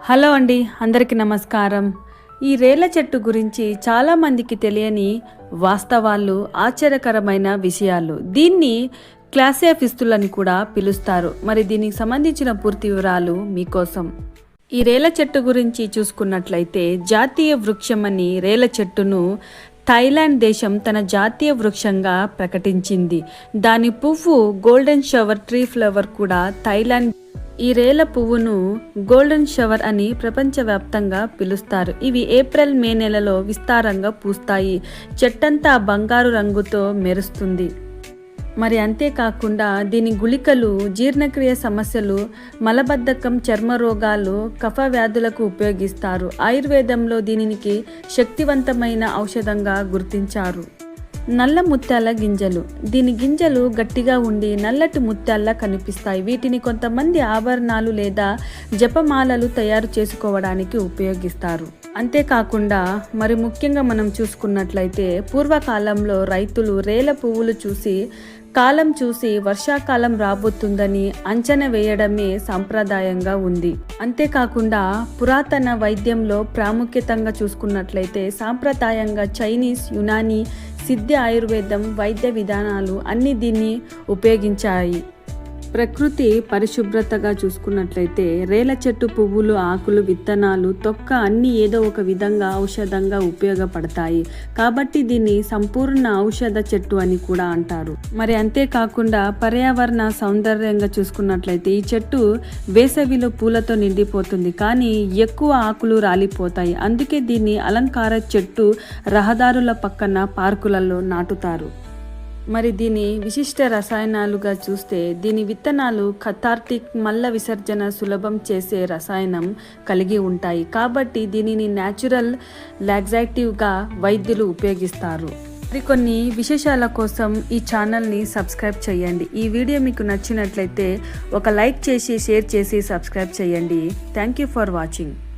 Hello అండి అందరికీ నమస్కారం. ఈ రేల చెట్టు గురించి చాలామందికి తెలియని వాస్తవాలు ఆశ్చర్యకరమైన విషయాలు. దీన్ని క్లాసిఫిస్తులని కూడా పిలుస్తారు. మరి దీనికి సంబంధించిన పూర్తి వివరాలు మీకోసం. ఈ రేల చెట్టు గురించి చూసుకున్నట్లయితే జాతీయ వృక్షమని రేల చెట్టును థాయిలాండ్ దేశం తన జాతీయ వృక్షంగా ప్రకటించింది. దాని పువ్వు గోల్డెన్ షవర్ ట్రీ ఫ్లవర్ కూడా థాయిలాండ్ ఈ రేల పువ్వును గోల్డెన్ షవర్ అని ప్రపంచవ్యాప్తంగా పిలుస్తారు. ఇవి ఏప్రిల్ మే నెలలో విస్తారంగా పూస్తాయి. చెట్టంతా బంగారు రంగుతో మెరుస్తుంది. మరి అంతేకాకుండా దీని గుళికలు జీర్ణక్రియ సమస్యలు మలబద్ధకం చర్మ రోగాలు కఫ వ్యాధులకు ఉపయోగిస్తారు. ఆయుర్వేదంలో దీనికి శక్తివంతమైన ఔషధంగా గుర్తించారు. నల్ల ముత్యాల గింజలు. దీని గింజలు గట్టిగా ఉండి నల్లటి ముత్యాల్లా కనిపిస్తాయి. వీటిని కొంతమంది ఆభరణాలు లేదా జపమాలలు తయారు చేసుకోవడానికి ఉపయోగిస్తారు. అంతేకాకుండా మరి ముఖ్యంగా మనం చూసుకున్నట్లయితే పూర్వకాలంలో రైతులు రేల పువ్వులు చూసి కాలం చూసి వర్షాకాలం రాబోతుందని అంచనా వేయడమే సాంప్రదాయంగా ఉంది. అంతేకాకుండా పురాతన వైద్యంలో ప్రాముఖ్యతంగా చూసుకున్నట్లయితే సాంప్రదాయంగా చైనీస్ యునానీ సిద్ధ ఆయుర్వేదం వైద్య విధానాలు అన్ని దీన్ని ఉపయోగించాయి. ప్రకృతి పరిశుభ్రతగా చూసుకున్నట్లయితే రేల చెట్టు పువ్వులు ఆకులు విత్తనాలు తొక్క అన్ని ఏదో ఒక విధంగా ఔషధంగా ఉపయోగపడతాయి. కాబట్టి దీన్ని సంపూర్ణ ఔషధ చెట్టు అని కూడా అంటారు. మరి అంతేకాకుండా పర్యావరణ సౌందర్యంగా చూసుకున్నట్లయితే ఈ చెట్టు వేసవిలో పూలతో నిండిపోతుంది. కానీ ఎక్కువ ఆకులు రాలిపోతాయి. అందుకే దీన్ని అలంకార చెట్టు రహదారుల పక్కన పార్కులలో నాటుతారు. మరి దీని విశిష్ట రసాయనాలుగా చూస్తే దీని విత్తనాలు కథార్టిక్ మల్ల విసర్జన సులభం చేసే రసాయనం కలిగి ఉంటాయి. కాబట్టి దీనిని న్యాచురల్ లాగ్జాక్టివ్గా వైద్యులు ఉపయోగిస్తారు. మరికొన్ని విశేషాల కోసం ఈ ఛానల్ని సబ్స్క్రైబ్ చేయండి. ఈ వీడియో మీకు నచ్చినట్లయితే ఒక లైక్ చేసి షేర్ చేసి సబ్స్క్రైబ్ చేయండి. Thank you for watching.